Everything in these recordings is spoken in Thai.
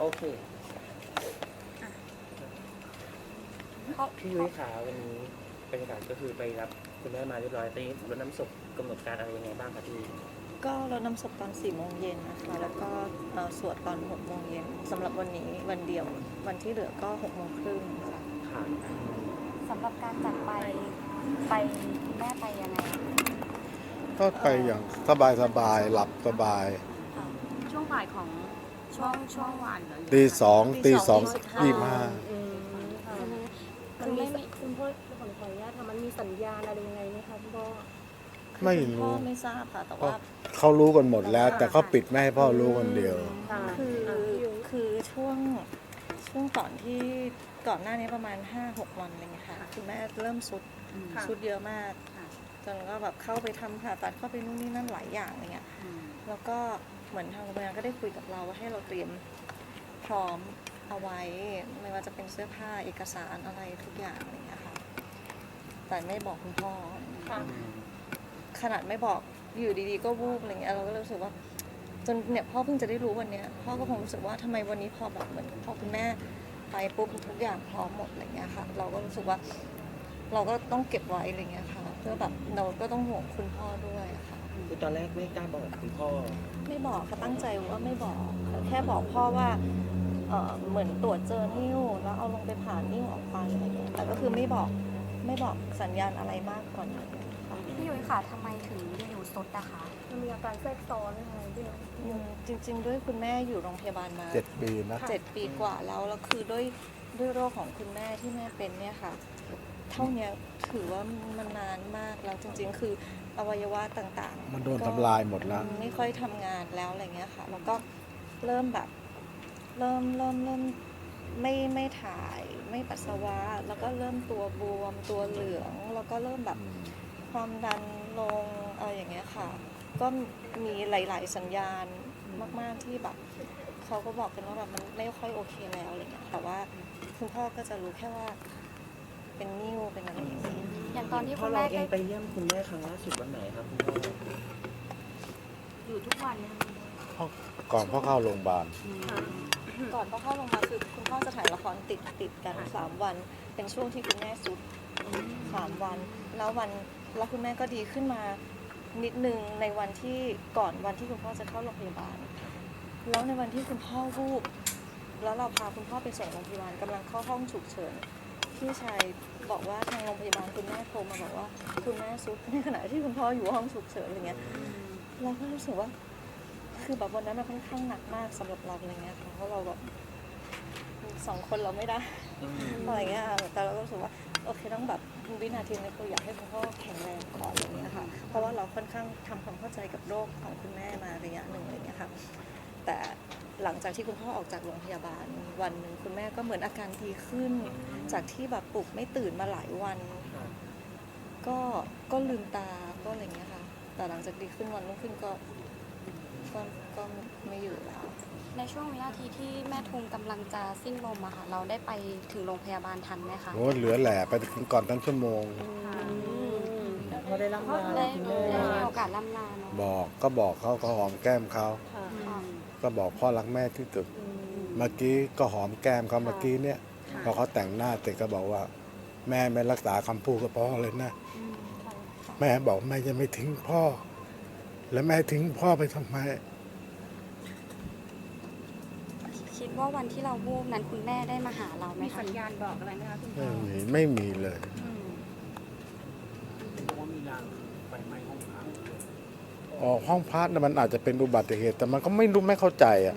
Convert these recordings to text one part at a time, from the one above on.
โอเค เพราะพี่ยุ้ยขาวันนี้บรรยากาศก็คือไปรับคุณแม่มาเรียบร้อยตอนนี้รถน้ำศพกำหนดการอะไรยังไงบ้างคะพี่ ก็รดน้ำศพตอน4โมงเย็นนะคะ แล้วก็เอ่อสวดตอน6โมงเย็นสำหรับวันนี้วันเดียว วันที่เหลือก็6โมงครึ่งค่ะค่ะ สำหรับการจากไปไปแม่ไปยังไงก็ไปอย่างสบายสบายๆหลับสบาย ช่วงบ่ายของ ช่วงช่วงวันเหรอตีสองตีตีสสอองงยี่สิบห้ายี่สิบห้ามันมีคุณพ่อขอขออนุญาตค่ะมันมีสัญญาณอะไรยังไงไหมคะคุณพ่อไม่คุณพ่อรู้ไม่ทราบค่ะ แต่ว่าเขารู้กันหมดแล้ว แต่เขาปิดไม่ให้พ่อรู้คนเดียว ค่ะคืออะพี่ยุ้ยคือช่วงช่วงก่อนที่ก่อนหน้านี้ประมาณ 5-6 วันอะไรเงี้ยค่ะคุณแม่เริ่มสุดค่ะสุดเยอะมากค่ะ จนก็แบบเข้าไปทำผ่าตัดเข้าไปนู่นนี่นั่นหลายอย่างอะไรเงี้ยแล้วก็ เหมือนทางโรงพยาบาลก็ได้คุยกับเราว่าให้เราเตรียมพร้อมเอาไว้ ไม่ว่าจะเป็นเสื้อผ้าเอกสารอะไรทุกอย่างอะไรเงี้ยค่ะแต่ไม่บอกคุณพ่อ ค่ะขนาดไม่บอกอยู่ดีๆ ก็วูบอะไรเงี้ยเราก็เลยรู้สึกว่า จนเนี่ยพ่อเพิ่งจะได้รู้วันเนี้ยพ่อก็คงรู้สึกว่าทำไมวันนี้พอแบบเหมือนพอคุณแม่ไปปุ๊บทุกอย่างพร้อมหมดอะไรเงี้ยค่ะ เราก็รู้สึกว่า เราก็ต้องเก็บไว้อะไรเงี้ยค่ะ เพื่อแบบเราก็ต้องห่วงคุณพ่อด้วยอะค่ะ คือตอนแรกไม่กล้าบอกคุณพ่อ ไม่บอกค่ะตั้งใจว่าไม่บอกค่ะแค่บอกพ่อว่าเออเหมือนตรวจเจอนิ้วแล้วเอาลงไปผ่านนิ้วออกไปอะไรเงี้ยแต่ก็คือไม่บอกไม่บอกสัญญาณอะไรมากกว่านั้นค่ะพี่ยุ้ยค่ะทำไมถึงอยู่ๆสุดอะคะ มันมีอาการแทรกซ้อนยังไงพี่ยุ้ยอืมจริง ๆ ด้วยคุณแม่อยู่โรงพยาบาลมา เจ็ดปีนะ เจ็ดปีกว่าแล้วแล้วคือด้วยด้วยโรคของคุณแม่ที่แม่เป็นเนี่ยค่ะ เท่าเนี้ยถือว่ามันนานมากแล้วจริง ๆ คือ อวัยวะต่างๆมันโดนก็ทำลายหมดแล้ว ไม่ค่อยทำงานแล้วอะไรเงี้ยค่ะ แล้วก็เริ่มแบบ เริ่มเริ่มเริ่มไม่ไม่ถ่ายไม่ปัสสาวะ แล้วก็เริ่มตัวบวมตัวเหลือง แล้วก็เริ่มแบบความดันลงอะไรอย่างเงี้ยค่ะ ก็มีหลาย ๆ สัญญาณมาก ๆที่แบบเขาก็บอกกันว่าแบบมันไม่ค่อยโอเคแล้วอะไรเงี้ยแต่ว่าคุณพ่อก็จะรู้แค่ว่า เป็นนิ้วเป็นอะไรอย่างเงี้ยอย่างตอนที่พ่คุอณเราแม่เองได้ไปเยี่ยมคุณแม่ครั้งล่าสุดวันไหนครับคุณพ่ออยู่ทุกวันเนี่ยก่อนพ่อเข้าโรงพยาบาล ก่อนพ่อเข้าโรงพยาบาลคือคุณพ่อจะถ่ายละครติดติดกันสามวัน เป็นช่วงที่คุณแม่สุดสามวัน แล้ววันแล้วคุณแม่ก็ดีขึ้นมานิดนึงในวันที่ก่อนวันที่คุณพ่อจะเข้าโรงพยาบาล แล้วในวันที่คุณพ่อวูบแล้วเราพาคุณพ่อไปส่งโรงพยาบาลกำลังเข้าห้องฉุกเฉิน พี่ชายบอกว่าทางโรงพยาบาลคุณแม่โทรมาบอกว่า คุณแม่สุดในขณะที่คุณพ่ออยู่ห้องฉุกเฉินอะไรเงี้ยเราก็รู้สึกว่า คือแบบวันนั้นมันค่อนข้างหนักมากสำหรับเราอะไรเงี้ยค่ะเพราะเราแบบสองคนเราไม่ได้อะไรเงี้ยแต่เราก็รู้สึกว่าโอเคต้องแบบวินาทีนี้คืออยากให้คุณพ่อแข็งแรงก่อนอะไรเงี้ยค่ะเพราะว่าเราค่อนข้างทำความเข้าใจกับโรคของคุณแม่มาระยะหนึ่งอะไรเงี้ยค่ะ แต่หลังจากที่คุณพ่อออกจากโรงพยาบาล วันหนึ่งคุณแม่ก็เหมือนอาการดีขึ้น จากที่แบบปลุกไม่ตื่นมาหลายวัน ก็ก็ลืมตาก็อะไรเงี้ยค่ะ แต่หลังจากดีขึ้นวันรุ่งขึ้นก็ก็ก็ไม่อยู่แล้ว ในช่วงวินาทีที่แม่ทุมกำลังจะสิ้นลมอะค่ะ เราได้ไปถึงโรงพยาบาลทันไหมคะ โอ้เหลือแหล่ไปถึงก่อนตั้งชั่วโมงพอได้รับมาได้คุณได้แม่มีโอกาสล่ำลาเนาะบอกก็บอกเขาก็หอมแก้มเขาค่ะค่ะ ก็บอกพ่อรักแม่ที่สุด เมื่อกี้ก็หอมแก้มเขาเมื่อกี้เนี่ย พอเขาแต่งหน้าเสร็จก็บอกว่า แม่ไม่รักษาคำพูดกับพ่อเลยนะ แม่บอกแม่จะไม่ทิ้งพ่อ แล้วแม่ทิ้งพ่อไปทำไม คิดว่าวันที่เราวูบนั้นคุณแม่ได้มาหาเราไหมมีคะสัญญาณบอกอะไรไหมคะคุณพ่ไม่อมีไม่มีเลย อืม ออห้องพักน่ะมันอาจจะเป็นอุบัติเหตุ แต่มันก็ไม่รู้ไม่เข้าใจอะ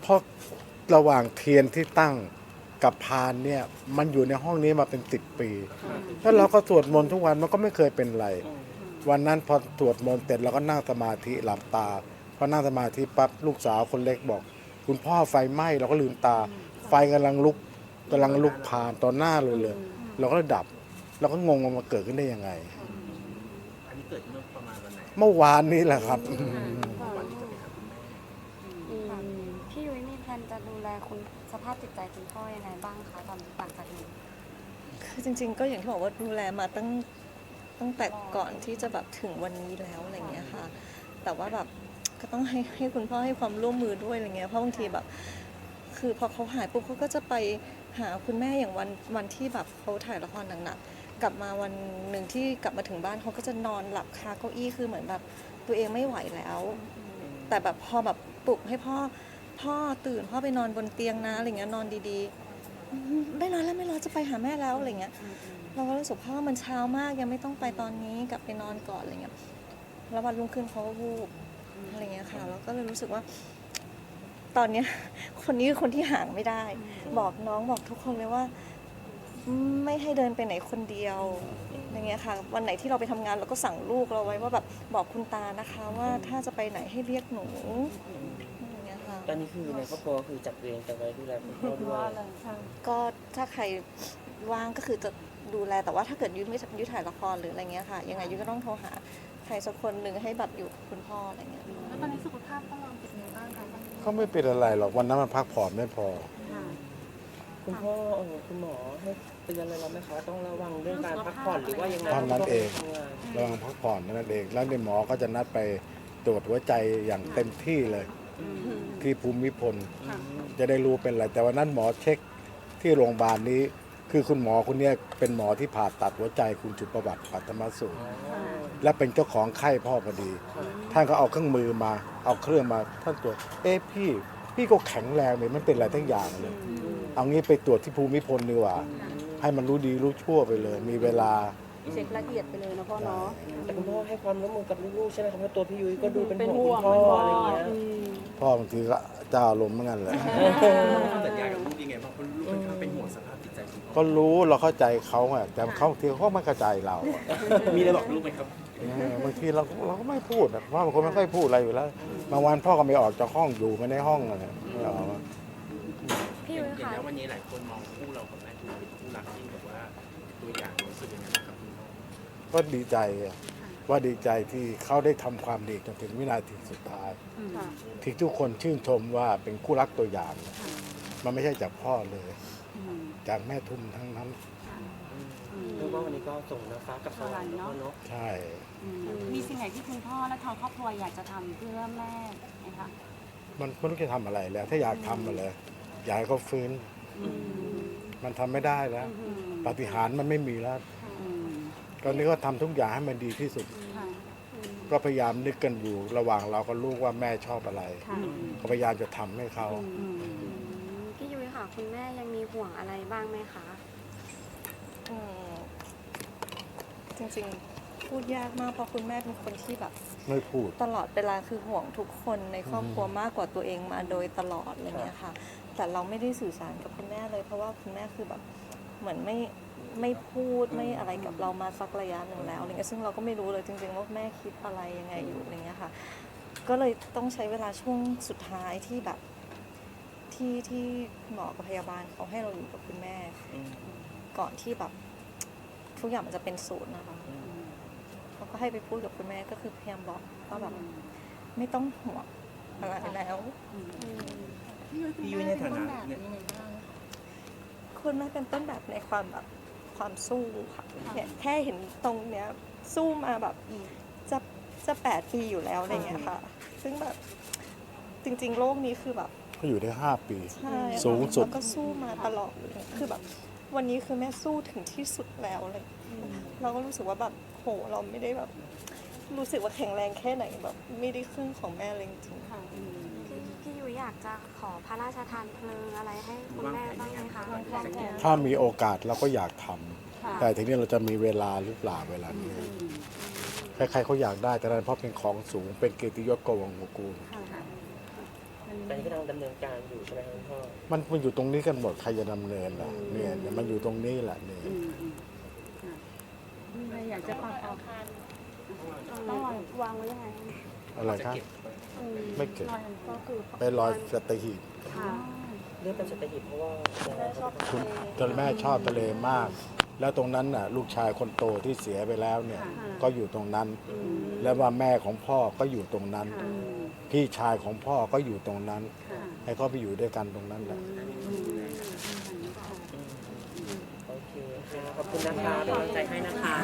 เพราะระหว่างเทียนที่ตั้งกับพานเนี่ยมันอยู่ในห้องนี้มาเป็นสิบปีแล้วเราก็สวดมนต์ทุกวันมันก็ไม่เคยเป็นไร วันนั้นพอสวดมนต์เสร็จเราก็นั่งสมาธิหลับตาพอนั่งสมาธิปั๊บลูกสาวคนเล็กบอก คุณพ่อไฟไหม้เราก็ลืมตา ไฟกำลังลุกกำลังลุกผ่านต่อหน้าเลยเลย เราก็ดับเราก็งงว่ามันเกิดขึ้นได้ยังไงอันนี้เกิดเมื่อ เมื่อวานนี้แหละครับวันที่จะไปหาคุณแม่ค่ะพี่ยุ้ยมีแพลนจะดูแลคุณสภาพจิตใจคุณพ่อยังไงบ้างคะตอนหลังจากนี้ คือจริง ๆ ก็อย่างที่บอกว่าดูแลมาตั้งตั้งแต่ก่อนที่จะแบบถึงวันนี้แล้วอะไรเงี้ยค่ะ แต่ว่าแบบก็ต้องให้ให้คุณพ่อให้ความร่วมมือด้วยอะไรเงี้ยเพราะบางทีแบบ คือพอเขาหายปุ๊บเขาก็จะไปหาคุณแม่อย่างวันวันที่แบบเขาถ่ายละครหนักๆ กลับมาวันหนึ่งที่กลับมาถึงบ้านเขาก็จะนอนหลับคาเก้าอี้คือเหมือนแบบตัวเองไม่ไหวแล้ว แต่แบบพอแบบปลุกให้พ่อพ่อตื่นพ่อไปนอนบนเตียงนะอะไรเงี้ยนอนดีๆอืมไม่นอนแล้วไม่นอนจะไปหาแม่แล้วอะไรเงี้ยเราก็รู้สึกพ่อมันเช้ามากยังไม่ต้องไปตอนนี้กลับไปนอนก่อนอะไรเงี้ยแล้ววันรุ่งขึ้นเขาก็วูบอะไรเงี้ยค่ะแล้วก็เลยรู้สึกว่า ตอนเนี้ยคนนี้คือคนที่ห่างไม่ได้ บอกน้องบอกทุกคนเลยว่าอืม ไม่ให้เดินไปไหนคนเดียวอย่างเงี้ยค่ะ วันไหนที่เราไปทำงานเราก็สั่งลูกเราไว้ว่าแบบบอกคุณตานะคะว่าถ้าจะไปไหนให้เรียกหนูอย่างเงี้ยค่ะตอนนี้คือในครอบครัวคือจับเวรกันไว้ดูแลคุณพ่อด้วยก็ถ้าใครว่างก็คือจะดูแลแต่ว่าถ้าเกิดยุ้ยไม่ยุ้ยถ่ายละครหรืออะไรเงี้ยค่ะยังไงยุ้ยก็ต้องโทรหาใครสักคนหนึ่งให้แบบอยู่กับคุณพ่ออะไรเงี้ยแล้วตอนนี้สุขภาพต้องลองเป็นยังไงบ้างคะเขาไม่เป็นอะไรหรอกวันนั้นมันพักผ่อนไม่พอ คุณพ่อเออคุณหมอให้เตือนอะไรเราไหมคะต้องระวังเรื่องการพักผ่อนหรือว่ายังไงเท่านั้นเองทำงานระวังพักผ่อนนั่นเอง แล้วในหมอก็จะนัดไปตรวจหัวใจอย่างเต็มที่เลยที่ภูมิพลจะได้รู้เป็นอะไร แต่วันนั้นหมอเช็คที่โรงพยาบาลนี้ คือคุณหมอคนเนี้ยเป็นหมอที่ผ่าตัดหัวใจคุณจุประวัติปัตมสูตร และเป็นเจ้าของไข้พ่อพอดี ท่านก็เอาเครื่องมือมา เอาเครื่องมาท่านตรวจ เอ๊ะพี่ พี่ก็แข็งแรงเลยไม่เป็นอะไรทั้งอย่างเลย เอางี้ไปตรวจที่ภูมิพลดีกว่า ให้มันรู้ดีรู้ชั่วไปเลย มีเวลาเช็คละเอียดไปเลยนะพ่อเนาะแต่คุณพ่อให้ความร่วมมือกับลูกๆใช่ไหมครับเพราะตัวพี่ยุ้ยก็ดูเป็นเป็นห่วงห่วคุงณพ่ออะไรอย่างเงี้ยพ่อบางทีก็เจ้าอารมณ์เหมือนกันเลยสัญญากับลูกยังไงบ้างเพราะลูกค่อนข้างเป็นห่วงสภาพจิตใจคุณพ่อก็รู้เราเข้าใจเขาอะแต่เขาบางทีเขาก็ไม่เข้าใจเราอะมีอะไรบอกลูกไหมครับเออบางทีเราเราก็ไม่พูดอะเพราะบางคนไม่ค่อยพูดอะไรอยู่แล้วบางวันพ่อก็ไม่ออกจากห้องอยู่ไม่ในห้องอะไรไม่ ออกมาพี่อยุ้ย่างยอย่างค่ะแล้ววันนี้หลายคนมองคู่เรากับแม่ทุมเป็นคู่รักที่แบบว่าตัวอย่างรู้สึกยังไงบ้างครับคุณพ่อก็ดีใจอะว่าดีใจที่เขาได้ทำความดีจนถึงวินาทีสุดท้ายที่ทุกคนชื่นชมว่าเป็นคู่รักตัวอย่าง มันไม่ใช่จากพ่อเลย จากแม่ทุมทั้งนั้น เรียกว่าวันนี้ก็ส่งน้ำฟ้ากับสวรรค์เนาะเนาะใช่ มีสิ่งไหนที่คุณพ่อและทางครอบครัวอยากจะทำเพื่อแม่ไหมคะ มันไม่รู้จะทำอะไรแล้ว ถ้าอยากทำมาเลย อยากให้เขาฟื้น มันทำไม่ได้แล้วปาฏิหาริย์มันไม่มีแล้ว ตอนนี้ก็ทำทุกอย่างให้มันดีที่สุด ค่ะก็พยายามนึกกันอยู่ ระหว่างเรากับลูกว่าแม่ชอบอะไรก็พยายามจะทำให้เขา พี่ยุ้ยค่ะ คุณแม่ยังมีห่วงอะไรบ้างไหมคะ อืมจริงๆ พูดยากมากเพราะคุณแม่เป็นคนที่แบบ ไม่พูด ตลอดเวลาคือห่วงทุกคนในครอบครัวมากกว่าตัวเองมาโดยตลอดอะไรเงี้ยค่ะ แต่เราไม่ได้สื่อสารกับคุณแม่เลย เพราะว่าคุณแม่คือแบบเหมือนไม่ไม่พูดไม่อะไรกับเรามาสักระยะหนึ่งแล้วอะไรเงี้ยซึ่งเราก็ไม่รู้เลยจริงๆว่าแม่คิดอะไรยังไงอยู่อะไรเงี้ยค่ะ ก็เลยต้องใช้เวลาช่วงสุดท้ายที่แบบที่ที่หมอกับพยาบาลเขาให้เราอยู่กับคุณแม่ ก่อนที่แบบทุกอย่างมันจะเป็นศูนย์นะคะเขา ก็ให้ไปพูดกับคุณแม่ก็คือพยายามบอกว่าแบบไม่ต้องห่วงอะไรแล้วพี่ยุ้ยในฐานะเนี่ยคุณแม่เป็นต้นแบบในความแบบความสู้ค่ะเนี่ยแค่เห็นตรงเนี้ยสู้มาแบบจะจะแปดปีอยู่แล้วอะไรเงี้ยค่ะ ซึ่งแบบจริง ๆ โลกนี้คือแบบเขาอยู่ได้ห้าปีใช่สูงสุดแล้วก็สู้มาตลอดเลยคือแบบ วันนี้คือแม่สู้ถึงที่สุดแล้วเลย เราก็รู้สึกว่าแบบ โห เราไม่ได้แบบ รู้สึกว่าแข็งแรงแค่ไหนแบบ ไม่ได้ครึ่งของแม่เลยจริงๆพี่พี่ยุ้ยอยากจะขอพระราชทานเพลิงอะไรให้คุณแม่บ้างไหมคะถ้ามีโอกาสเราก็อยากทำแต่ทีนี้เราจะมีเวลาหรือเปล่าเวลานี้ใครๆเขาอยากได้แต่นั้นเพราะเป็นของสูงเป็นเกียรติยศกวงศ์กูลตอนนี้กำลังดำเนินการอยู่ใช่ไหมครับคุณพ่อมันมันอยู่ตรงนี้กันหมดใครจะดำเนินล่ะเนี่ยเนี่ยมันอยู่ตรงนี้แหละเนี่ย ไม่อยากจะฝากเอาต้องวางไว้ยังไงอะไรครับ ไม่เก็บก็คือไปลอยสตหีบเรื่องเป็นสตหีบเพราะว่าครับคุณแม่ชอบทะเลมาก แล้วตรงนั้นน่ะ ลูกชายคนโตที่เสียไปแล้วเนี่ย ก็อยู่ตรงนั้น แล้วว่าแม่ของพ่อก็อยู่ตรงนั้น พี่ชายของพ่อก็อยู่ตรงนั้น ให้เขาไปอยู่ด้วยกันตรงนั้นแหละโอเคค่ะขอบคุณนะคะเป็นกำลังใจให้นะคะ